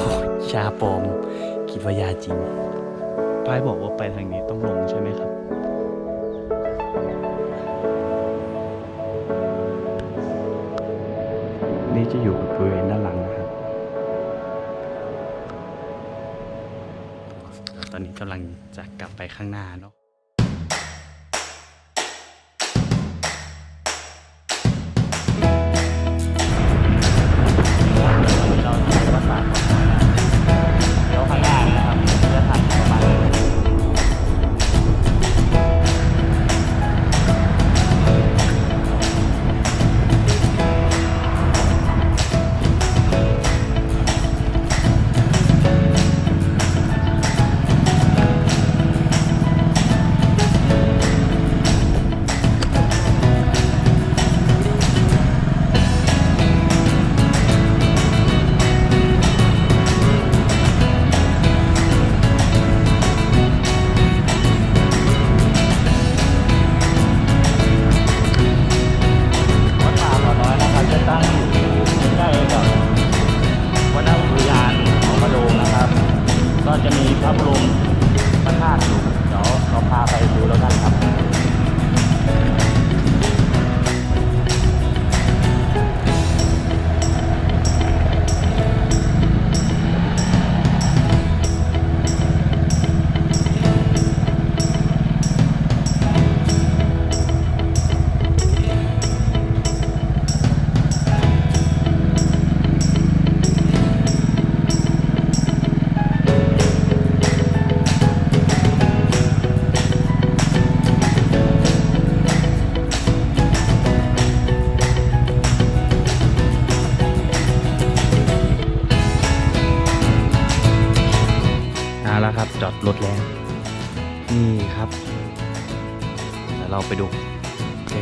อ้ชาปลอมคิดว่ายาจริง ป้ายบอกว่าไปทางนี้ต้องลงใช่ไหมครับ นี่จะอยู่บริเวณด้านหลังนะครับ ตอนนี้กำลังจะกลับไปข้างหน้าเนาะ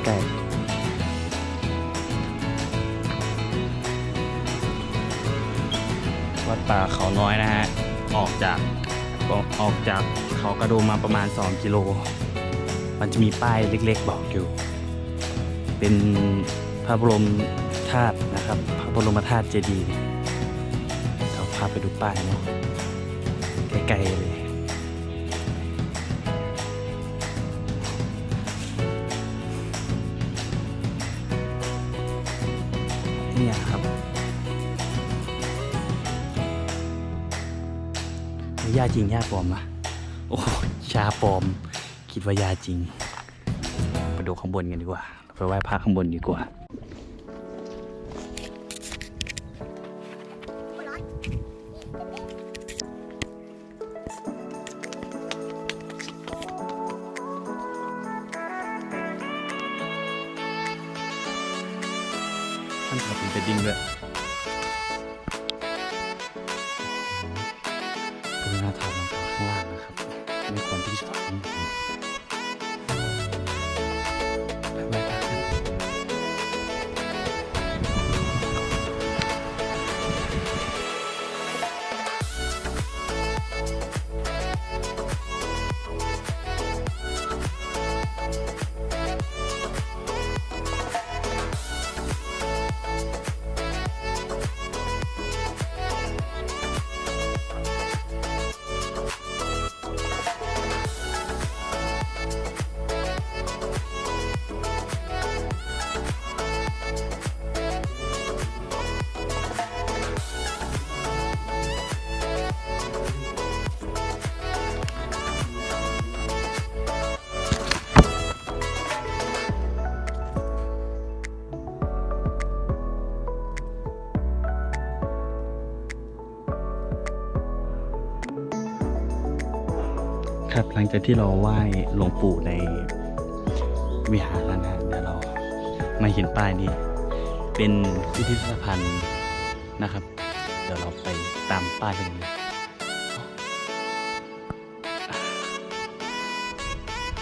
ใกล้ๆวัดป่าเขาน้อยนะฮะ ออกจากออกจากเขากระโดมมาประมาณ 2 กิโล มันจะมีป้ายเล็กๆบอกอยู่ เป็นพระบรมธาตุนะครับ พระบรมธาตุเจดีย์เราพาไปดูป้ายเนาะไกลๆเลย ยาจริงยาปลอมอะโอ้ชาปลอม คิดว่ายาจริง ไปดูข้างบนกันดีกว่า ไปไหว้พระข้างบนดีกว่าท่านขับเป็นดิ้งด้วย ครับหลังจากที่เราไหว้หลวงปู่ในวิหารแล้วนะฮะเดี๋ยวเรามาเห็นป้ายนี้ เป็นพิพิธภัณฑ์นะครับ เดี๋ยวเราไปตามป้ายกันเลย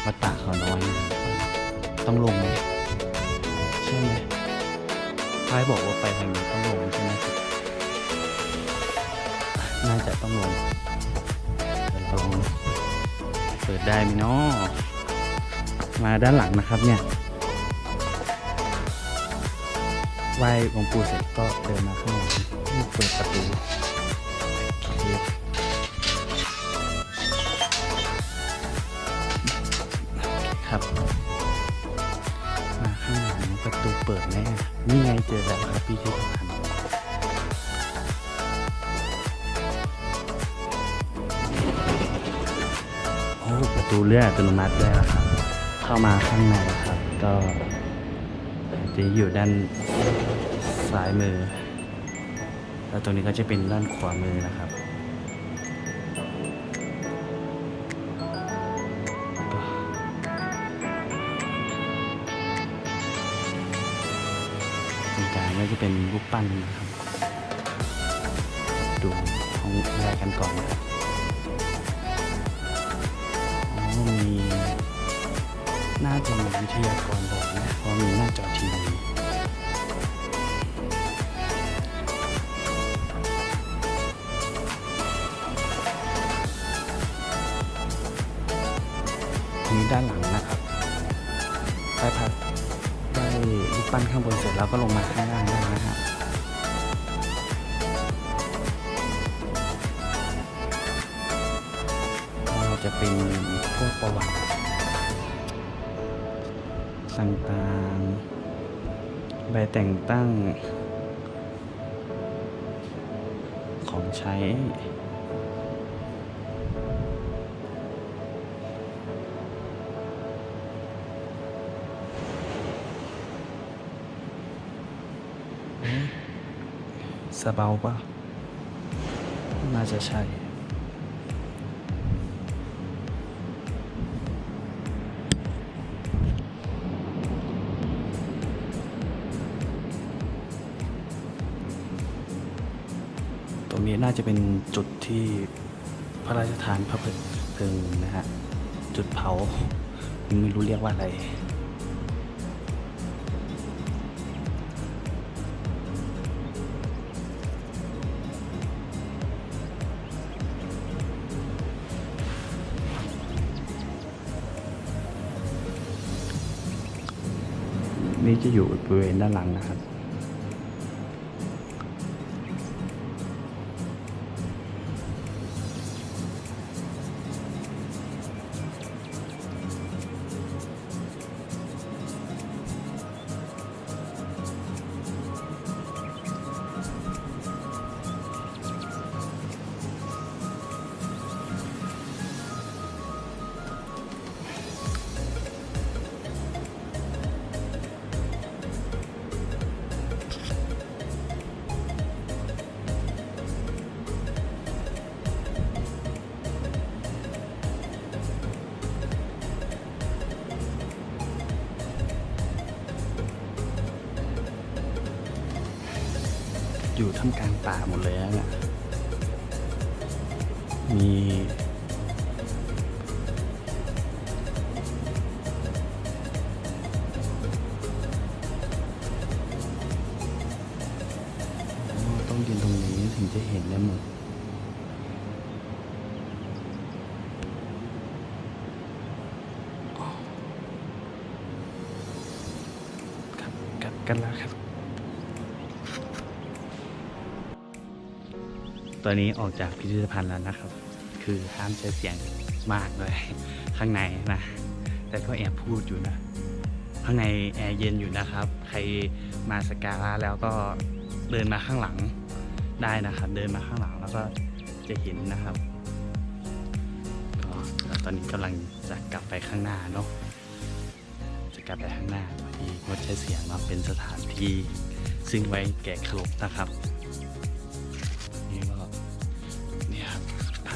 วัดป่าเขาน้อยนะต้องลงไหมใช่ไหมท้ายบอกว่าไปทางนี้ต้องลงใช่ไหมครับน่าจะต้องลงเดี๋ยวเราลง ปิดได้ไหมเนาะมาด้านหลังนะครับเนี่ยไหว้องปู่เสร็จก็เดินมาข้างหลังเปิดประตู เลื่อนอัตโนมัติด้วยนะครับ เข้ามาข้างในครับ ก็จะอยู่ด้านซ้ายมือ แล้วตรงนี้ก็จะเป็นด้านขวามือนะครับตรงกลางก็จะเป็นรูปปั้นนะครับ ดูห้องแรกกันก่อนนะครับ อ๋อมีน่าจะมีวิทยากรบอกนะเพราะมีหน้าจอทีวีนี้ด้านหลังนะครับได้พักได้รูปปั้นข้างบนเสร็จแล้วก็ลงมาข้างล่างได้นะฮะก็ จะเป็นพวกประวัติต่างๆ ใบแต่งตั้ง ของใช้ สเบาปะน่าจะใช่ นี้น่าจะเป็นจุดที่พระราชทานพระเพลิงนะฮะ จุดเผา ไม่รู้เรียกว่าอะไรนี่จะอยู่บริเวณด้านหลังนะครับ อยู่ท่ามกลางป่าหมดเลยนะเนี่ยมีต้องยืนตรงนี้ถึงจะเห็นได้หมดครับกลับกันแล้วครับ ตอนนี้ออกจากพิพิธภัณฑ์แล้วนะครับ คือห้ามใช้เสียงมากเลย ข้างในนะ แต่ก็แอบพูดอยู่นะ ข้างในแอร์เย็นอยู่นะครับ ใครมาสกการะแล้วก็เดินมาข้างหลังได้นะครับ เดินมาข้างหลังแล้วก็จะเห็นนะครับก็ตอนนี้กำลังจะกลับไปข้างหน้าเนาะจะกลับไปข้างหน้าพอดีงดใช้เสียงเนาเป็นสถานที่ซึ่งไว้แก่ขลบนะครับ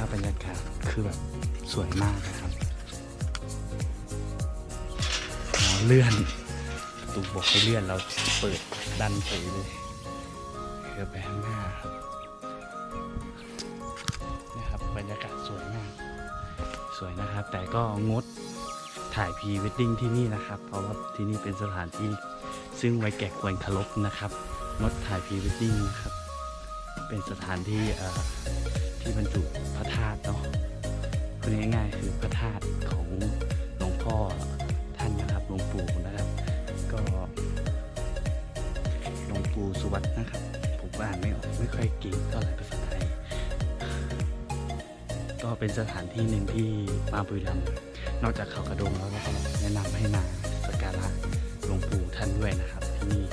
าพบรรยากาศคือแบบสวยมากนะครับเลื่อนตูบอกให้เลื่อนเราเปิดดันไปเลยเพื่อไปข้างหน้าครับนี่ครับบรรยากาศสวยมาก สวยนะครับ แต่ก็งดถ่ายพรีเวดดิ้งที่นี่นะครับ เพราะว่าที่นี่เป็นสถานที่ซึ่งไว้แก่ควรเคารพนะครับ งดถ่ายพรีเวดดิ้งนะครับ เป็นสถานที่อ่อ ที่บรรจุพระธาตุเนาะพูดง่ายๆ คือพระธาตุของหลวงพ่อท่านนะครับหลวงปู่นะครับ ก็หลวงปู่สุวัตนะครับผมก็อ่านไม่ออกไม่ค่อยเก่งเท่าไหร่ภาษาไทยก็เป็นสถานที่หนึ่งที่มาบุรีรัมย์นอกจากเขากระโดงแล้วก็แนะนำให้มาสักการะหลวงปู่ท่านด้วยนะครับที่นี่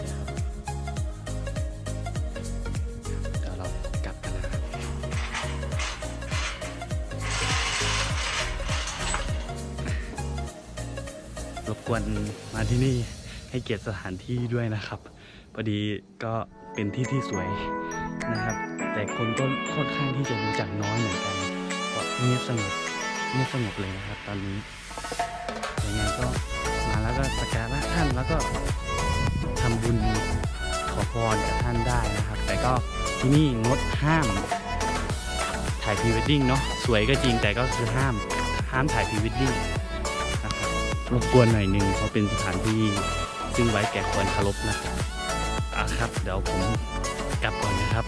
รบกวนมาที่นี่ให้เกียรติสถานที่ด้วยนะครับพอดีก็เป็นที่ที่สวยนะครับ แต่คนก็ค่อนข้างที่จะรู้จักน้อยเหมือนกันก็เงียบสงบเงียบสงบเลยนะครับ ตอนนี้ยังไงก็มาแล้วก็สักการะท่านแล้วก็ทำบุญขอพรกับท่านได้นะครับ แต่ก็ที่นี่งดห้ามถ่ายพรีเวดดิ้งเนาะสวยก็จริงแต่ก็คือห้ามห้ามถ่ายพรีเวดดิ้ง รบกวนหน่อยหนึ่งเพราะเป็นสถานที่ซึ่งไว้แก่ควรเคารพนะครับอะครับ เดี๋ยวผมกลับก่อนนะครับ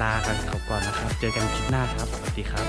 ลากันเขาก่อนนะครับ เจอกันคลิปหน้าครับ สวัสดีครับ